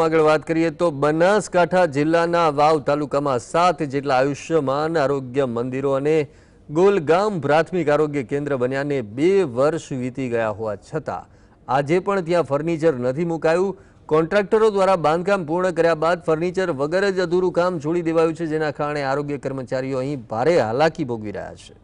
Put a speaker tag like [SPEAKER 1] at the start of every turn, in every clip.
[SPEAKER 1] આગળ વાત કરીએ તો બનાસકાંઠા જિલ્લાના વાવ તાલુકામાં સાત જેટલા આયુષ્યમાન આરોગ્ય મંદિરો અને ગોલગામ પ્રાથમિક આરોગ્ય કેન્દ્ર બન્યાને બે વર્ષ વીતી ગયા હોવા છતાં આજે પણ ત્યાં ફર્નિચર નથી મુકાયું. કોન્ટ્રાક્ટરો દ્વારા બાંધકામ પૂર્ણ કર્યા બાદ ફર્નિચર વગર જ અધૂરું કામ છોડી દેવાયું છે, જેના કારણે આરોગ્ય કર્મચારીઓ અહીં ભારે હાલાકી ભોગવી રહ્યા છે.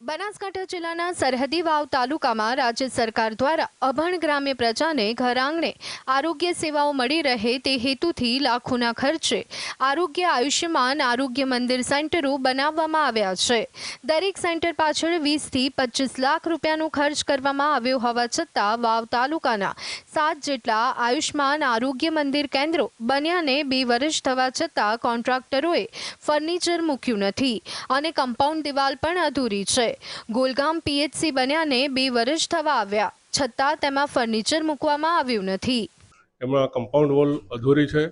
[SPEAKER 2] બનાસકાંઠા જિલ્લાના સરહદી વાવ તાલુકામાં રાજ્ય સરકાર દ્વારા અભણ ગ્રામ્ય પ્રજાને ઘરઆંગણે આરોગ્ય સેવાઓ મળી રહે તે હેતુથી લાખોના ખર્ચે આરોગ્ય આયુષ્યમાન આરોગ્ય મંદિર સેન્ટરો બનાવવામાં આવ્યા છે. દરેક સેન્ટર પાછળ વીસથી પચીસ લાખ રૂપિયાનો ખર્ચ કરવામાં આવ્યો હોવા છતાં વાવ તાલુકાના સાત જેટલા આયુષ્યમાન આરોગ્ય મંદિર કેન્દ્રો બન્યાને બે વર્ષ થવા છતાં કોન્ટ્રાક્ટરોએ ફર્નિચર મૂક્યું નથી અને કમ્પાઉન્ડ દિવાલ પણ અધૂરી છે. ગોલગામ પીએચસી બન્યાને બે વર્ષ થવા આવ્યા. છતાં તેમાં ફર્નિચર મૂકવામાં આવ્યું નથી.
[SPEAKER 3] એમાં કમ્પાઉન્ડ વોલ અધૂરી છે.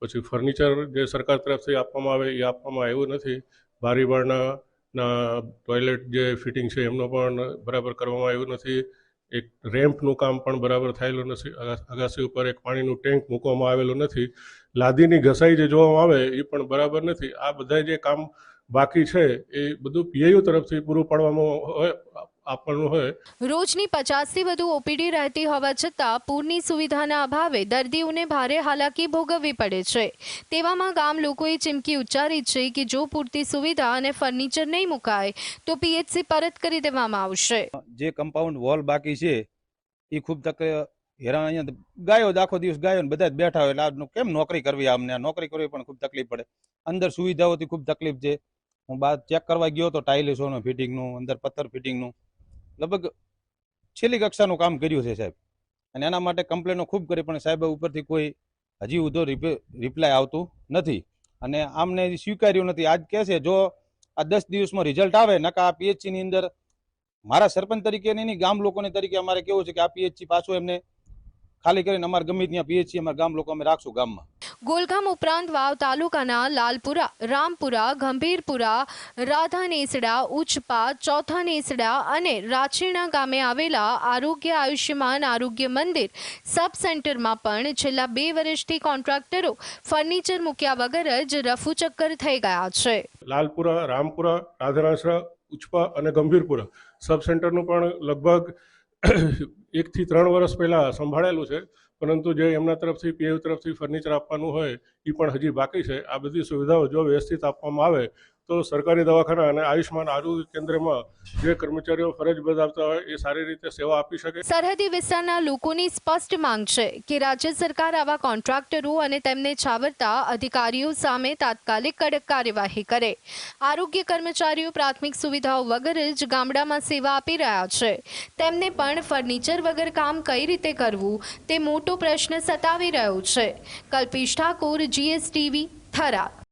[SPEAKER 3] પછી ફર્નિચર જે સરકાર તરફથી આપવામાં આવે એ આપવામાં આવ્યું નથી. બારી બારના ના ટોયલેટ જે ફિટિંગ છે એમનો પણ બરાબર કરવામાં આવ્યું નથી. એક રેમ્પનું કામ પણ બરાબર થયેલું નથી. અગા- અગાસી ઉપર એક પાણીનું ટેન્ક મૂકવામાં આવેલું નથી. લાદીની ઘસાઈ જે જોવામાં આવે એ પણ બરાબર નથી. આ બધા જે કામ બાકી છે એ બધું પીઆઈઓ તરફથી પૂરું પાડવામાં હોય આપવાનું હોય.
[SPEAKER 2] રોજની પચાસથી વધુ ઓપીડી રહેતી હોવા છતાં પૂરની સુવિધાના અભાવે દર્દીઓને ભારે હાલાકી ભોગવવી પડે છે. તેવામાં ગામ લોકોએ ચીમકી ઉચ્ચારી છે કે જો પૂરતી સુવિધા અને ફર્નિચર નહીં મુકાય તો પીએચસી પરત કરી દેવામાં આવશે.
[SPEAKER 4] જે કમ્પાઉન્ડ વોલ બાકી છે એ ખૂબ તક હેરાન અહીંયા ગાયો જ આખો દિવસ ગાયો ને બધા જ બેઠા હોય એટલે કેમ નોકરી કરવી અમને આ નોકરી કરવી પણ ખૂબ તકલીફ પડે. અંદર સુવિધાઓથી ખૂબ તકલીફ છે. હું બાદ ચેક કરવા ગયો તો ટાઇલ્સોનું ફિટિંગનું અંદર પથ્થર ફિટિંગનું લગભગ છેલ્લી કક્ષાનું કામ કર્યું છે સાહેબ. અને એના માટે કમ્પ્લેનો ખૂબ કરી, પણ સાહેબ ઉપરથી કોઈ હજી ઉધો રિપ્લાય આવતું નથી. અને આમને સ્વીકાર્યું નથી. આજ કહે છે, જો આ દસ દિવસમાં રિઝલ્ટ આવે નકા આ પીએચસીની અંદર મારા સરપંચ તરીકે નહીં ગામ લોકોને તરીકે અમારે કેવું છે કે આ પીએચસી પાછું એમને ખાલી કરીને અમારે ગમે ત્યાં પીએચસી અમારા ગામ લોકો અમે રાખશું ગામમાં.
[SPEAKER 2] ગોલગામ ઉપરાંત વાવ તાલુકાના લાલપુરા રામપુરા ગંભીરપુરા રાધાનેસડા ઉચપા ચોથા નેસડા અને રાછીણા ગામે આવેલા આરોગ્ય આયુષ્યમાન આરોગ્ય મંદિર સબ સેન્ટરમાં પણ છેલ્લા બે વર્ષથી કોન્ટ્રાક્ટરો ફર્નિચર મૂક્યા વગર જ રફુચક્કર થઈ ગયા છે.
[SPEAKER 3] લાલપુરા રામપુરા રાધાનેસડા ઉચપા અને ગંભીરપુરા સબ સેન્ટરનું પણ લગભગ એકથી ત્રણ વર્ષ પહેલાં સંભાળેલું છે, પરંતુ જે એમના તરફથી, પીએવ તરફથી ફર્નિચર આપવાનું હોય એ પણ હજી બાકી છે. આ બધી સુવિધાઓ જો વ્યવસ્થિત આપવામાં આવે, તો સરકારી દવાખાના અને આયુષ્માન આરોગ્ય કેન્દ્રમાં જે કર્મચારીઓ ફરજ બજાવતા હોય, એ સારી રીતે સેવા આપી શકે.
[SPEAKER 2] સરહદી વિસ્તારના લોકોની સ્પષ્ટ માંગ છે કે રાજ્ય સરકાર આવા કોન્ટ્રાક્ટરો અને તેમને છાવરતા અધિકારીઓ સામે તાત્કાલિક કડક કાર્યવાહી કરે. આરોગ્ય કર્મચારીઓ પ્રાથમિક સુવિધાઓ વગર જ ગામડામાં સેવા આપી રહ્યા છે. તેમને પણ ફર્નિચર વગર કામ કઈ રીતે કરવું તે મોટો પ્રશ્ન સતાવી રહ્યો છે. કલ્પેશ ઠાકોર જીએસટીવી થરા